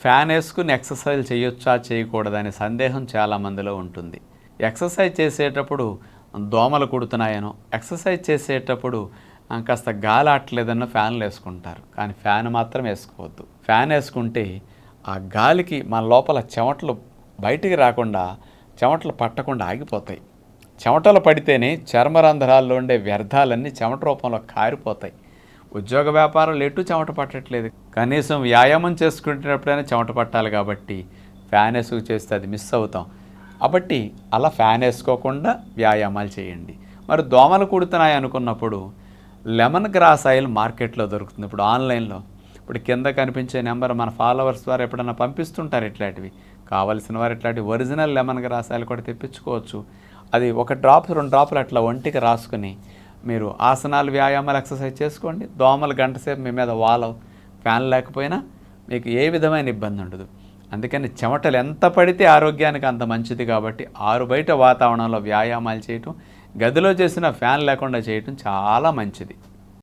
Fan వేసుకుని exercise చేయొచ్చా చేయకూడదనే సందేహం చాలా మందిలో ఉంటుంది. ఎక్సర్సైజ్ చేసేటప్పుడు దోమలు కుడుతున్నాయనో ఎక్సర్సైజ్ చేసేటప్పుడు కాస్త గాలి ఆటలేదన్న ఫ్యాన్లు వేసుకుంటారు. కానీ ఫ్యాన్ మాత్రం వేసుకోవద్దు. ఫ్యాన్ వేసుకుంటే ఆ గాలికి మన లోపల చెమటలు బయటికి రాకుండా చెమటలు పట్టకుండా ఆగిపోతాయి. చెమటలు పడితేనే చర్మరంధ్రాల్లో ఉండే వ్యర్థాలన్నీ చెమట రూపంలో కారిపోతాయి. ఉద్యోగ వ్యాపారాలు ఎటు చెమట పట్టట్లేదు. కనీసం వ్యాయామం చేసుకుంటున్నప్పుడైనా చెమట పట్టాలి కాబట్టి ఫ్యాన్ వేసుకు చేస్తే అది మిస్ అవుతాం. కాబట్టి అలా ఫ్యాన్ వేసుకోకుండా వ్యాయామాలు చేయండి. మరి దోమలు కుడుతున్నాయి అనుకున్నప్పుడు లెమన్ గ్రాస్ ఆయిల్ మార్కెట్లో దొరుకుతుంది. ఇప్పుడు ఆన్లైన్లో ఇప్పుడు కింద కనిపించే నెంబర్ మన ఫాలోవర్స్ ద్వారా ఎప్పుడైనా పంపిస్తుంటారు ఇట్లాంటివి. కావలసిన వారు ఇట్లాంటి ఒరిజినల్ లెమన్ గ్రాస్ ఆయిల్ కూడా తెప్పించుకోవచ్చు. అది ఒక డ్రాప్ రెండు డ్రాపులు అట్లా ఒంటికి రాసుకుని మీరు ఆసనాలు వ్యాయామాలు ఎక్సర్సైజ్ చేసుకోండి. దోమలు గంటసేపు మీ మీద వాలవు ఫ్యాన్ లేకపోయినా మీకు ఏ విధమైన ఇబ్బంది ఉండదు. అందుకని చెమటలు ఎంత పడితే ఆరోగ్యానికి అంత మంచిది కాబట్టి ఆరు బయట వాతావరణంలో వ్యాయామాలు చేయటం గదిలో చేసిన ఫ్యాన్ లేకుండా చేయటం చాలా మంచిది.